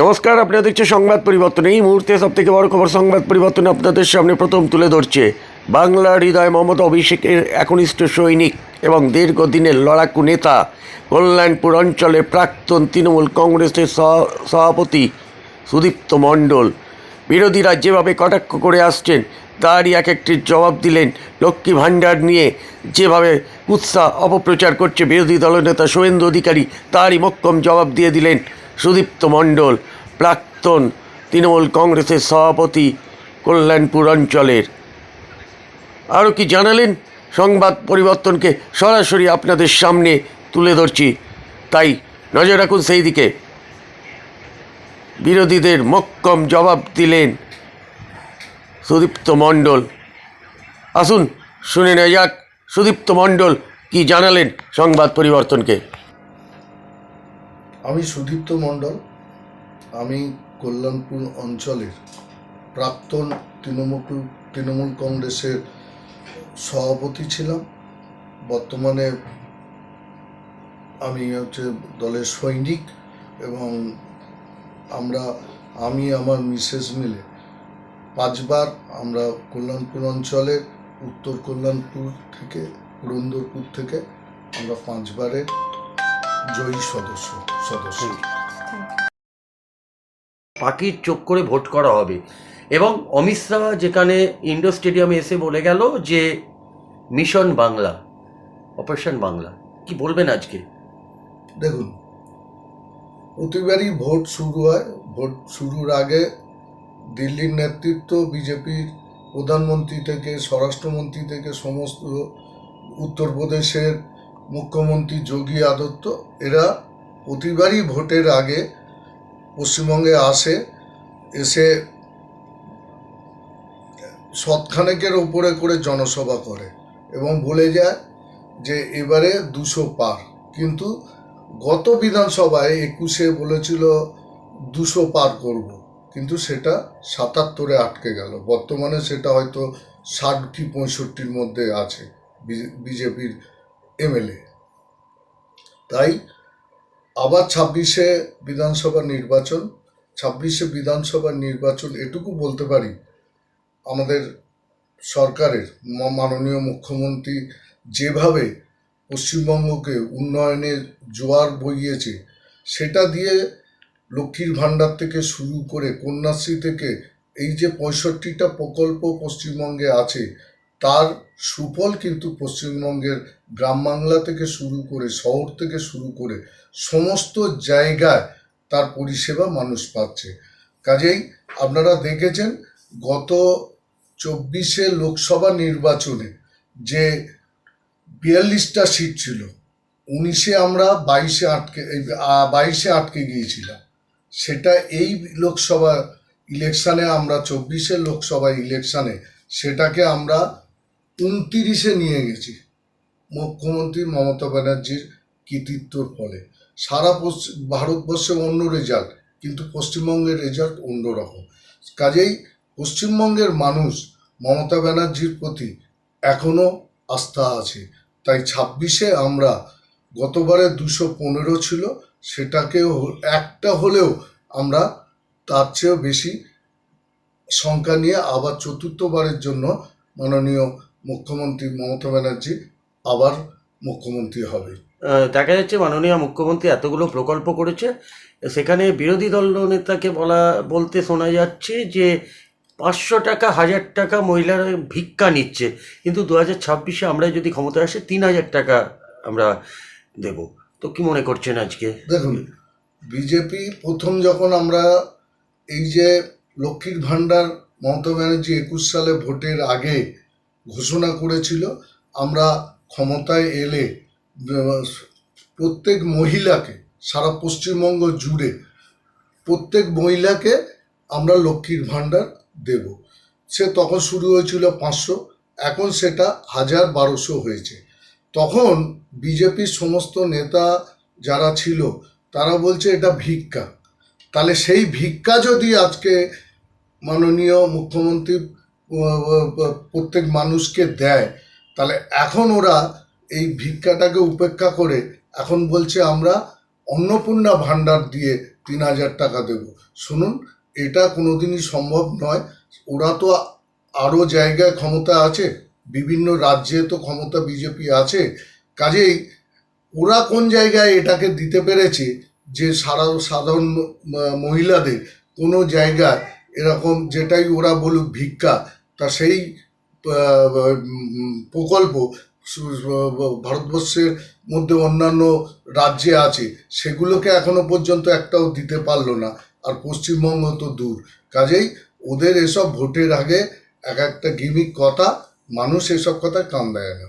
নমস্কার, আপনারা দেখছেন সংবাদ পরিবর্তন। এই মুহূর্তে সব থেকে বড় খবর, সংবাদ পরিবর্তন আপনাদের সামনে প্রথম তুলে ধরছে। বাংলার হৃদয় মমতা অভিষেকের একনিষ্ঠ সৈনিক এবং দীর্ঘদিনের লড়াকু নেতা, কল্যাণপুর অঞ্চলের প্রাক্তন তৃণমূল কংগ্রেসের সভাপতি সুদীপ্ত মণ্ডল। বিরোধীরা যেভাবে কটাক্ষ করে আসছেন, তারই এক একটির জবাব দিলেন লক্ষ্মী ভাণ্ডার নিয়ে। যেভাবে উৎসাহ অপপ্রচার করছে বিরোধী দলনেতা শুভেন্দু অধিকারী, তারই মক্কম জবাব দিয়ে দিলেন সুদীপ্ত মণ্ডল, প্রাক্তন তৃণমূল কংগ্রেসের সভাপতি কল্যাণপুর অঞ্চলের। আরও কি জানালেন? সংবাদ পরিবর্তনকে সরাসরি আপনাদের সামনে তুলে ধরছি। তাই নজর রাখুন সেই দিকে বিরোধীদের মক্কম জবাব দিলেন সুদীপ্ত মণ্ডল। আসুন শুনে নেওয়া যাক, সুদীপ্ত মণ্ডল কি জানালেন সংবাদ পরিবর্তনকে। আমি সুদীপ্ত মণ্ডল। আমি কল্যাণপুর অঞ্চলের প্রাক্তন তৃণমূল তৃণমূল কংগ্রেসের সভাপতি ছিলাম। বর্তমানে আমি হচ্ছে দলের সৈনিক এবং আমরা, আমি, আমার মিসেস মিলে পাঁচবার আমরা কল্যাণপুর অঞ্চলে, উত্তর কল্যাণপুর থেকে, পুরন্দরপুর থেকে আমরা পাঁচবারের জয়ী সদস্য সদস্য। পাখির চোখ করে ভোট করা হবে। এবং অমিত শাহ যেখানে ইন্ডোর স্টেডিয়ামে এসে বলে গেল যে মিশন বাংলা অপারেশন বাংলা কি বলবেন আজকে? দেখুন প্রতিবারই ভোট শুরু হয়। ভোট শুরুর আগে দিল্লির নেতৃত্ব বিজেপির প্রধানমন্ত্রী থেকে স্বরাষ্ট্রমন্ত্রী থেকে সমস্ত উত্তরপ্রদেশের মুখ্যমন্ত্রী যোগী আদিত্য, এরা প্রতিবারই ভোটের আগে পশ্চিমবঙ্গে আসে, এসে সৎখানেকের ওপরে করে জনসভা করে এবং বলে যায় যে এবারে দুশো পার। কিন্তু গত বিধানসভায় একুশে বলেছিল দুশো পার করব, কিন্তু সেটা সাতাত্তরে আটকে গেল। বর্তমানে সেটা হয়তো ষাট কি পঁয়ষট্টির মধ্যে আছে বিজেপির এমএলএ তাই আবার ছাব্বিশে বিধানসভা নির্বাচন, ছাব্বিশে বিধানসভা নির্বাচন এটুকু বলতে পারি আমাদের সরকারের মাননীয় মুখ্যমন্ত্রী যেভাবে পশ্চিমবঙ্গকে উন্নয়নের জোয়ার বইয়েছে, সেটা দিয়ে লক্ষ্মীর ভাণ্ডার থেকে শুরু করে কন্যাশ্রী থেকে এই যে পঁয়ষট্টিটা প্রকল্প পশ্চিমবঙ্গে আছে তার সুফল কিন্তু পশ্চিমবঙ্গের গ্রাম বাংলা থেকে শুরু করে শহর থেকে শুরু করে সমস্ত জায়গায় তার পরিষেবা মানুষ পাচ্ছে। কাজেই আপনারা দেখেছেন গত চব্বিশে লোকসভা নির্বাচনে যে বিয়াল্লিশটা সিট ছিল, উনিশে আমরা বাইশে আটকে বাইশে আটকে গিয়েছিলাম। সেটা এই লোকসভা ইলেকশানে আমরা, চব্বিশে লোকসভা ইলেকশানে সেটাকে আমরা উনতিরিশে নিয়ে গেছি। মুখ্যমন্ত্রী মমতা ব্যানার্জির কৃতিত্বর ফলে। সারা পশ্চিম ভারতবর্ষে অন্য রেজাল্ট কিন্তু পশ্চিমবঙ্গের রেজাল্ট অন্যরকম। কাজেই পশ্চিমবঙ্গের মানুষ মমতা ব্যানার্জির প্রতি এখনও আস্থা আছে। তাই ছাব্বিশে আমরা গতবারে দুশো পনেরো ছিল সেটাকেও একটা হলেও আমরা তার চেয়েও বেশি সংখ্যা নিয়ে আবার চতুর্থবারের জন্য মাননীয় মুখ্যমন্ত্রী মমতা ব্যানার্জি আবার মুখ্যমন্ত্রী হবে। দেখা যাচ্ছে মাননীয় মুখ্যমন্ত্রী এতগুলো প্রকল্প করেছে। সেখানে বিরোধী দল নেতাকে বলা বলতে শোনা যাচ্ছে যে পাঁচশো টাকা হাজার টাকা মহিলারা ভিক্ষা নিচ্ছে। কিন্তু দু হাজার ছাব্বিশে আমরা যদি ক্ষমতায় আসে তিন হাজার টাকা আমরা দেব। তো কি মনে করছেন আজকে? দেখুন বিজেপি প্রথম যখন আমরা এই যে লক্ষ্মীর ভাণ্ডার মমতা ব্যানার্জি একুশ সালে ভোটের আগে ঘোষণা করেছিল, আমরা ক্ষমতায় এলে, প্রত্যেক মহিলাকে, সারা পশ্চিমবঙ্গ জুড়ে, প্রত্যেক মহিলাকে আমরা লক্ষ্মীর ভাণ্ডার দেব। সে তখন শুরু হয়েছিল পাঁচশো, এখন সেটা হাজার বারোশো হয়েছে। তখন বিজেপির সমস্ত নেতা যারা ছিল, তারা বলছে এটা ভিক্ষা। তাহলে সেই ভিক্ষা যদি আজকে মাননীয় মুখ্যমন্ত্রী প্রত্যেক মানুষকে দেয়। তাহলে এখন ওরা এই ভিক্ষাটাকে উপেক্ষা করে এখন বলছে আমরা অন্নপূর্ণা ভাণ্ডার দিয়ে তিন হাজার টাকা দেব। শুনুন, এটা কোনোদিনই সম্ভব নয়। ওরা তো আরও জায়গায় ক্ষমতা আছে, বিভিন্ন রাজ্যে তো ক্ষমতা বিজেপি আছে। কাজেই ওরা কোন জায়গায় এটাকে দিতে পেরেছে যে সারা সাধারণ মহিলাদের কোনো জায়গায় এরকম যেটাই ওরা বলুক ভিক্ষা তা সেই প্রকল্প ভারতবর্ষের মধ্যে অন্যান্য রাজ্যে আছে, সেগুলোকে এখনও পর্যন্ত একটাও দিতে পারল না, আর পশ্চিমবঙ্গ তো দূর। কাজেই ওদের এসব ভোটের আগে এক একটা গিমিক কথা, মানুষ এসব কথা কান দেয় না।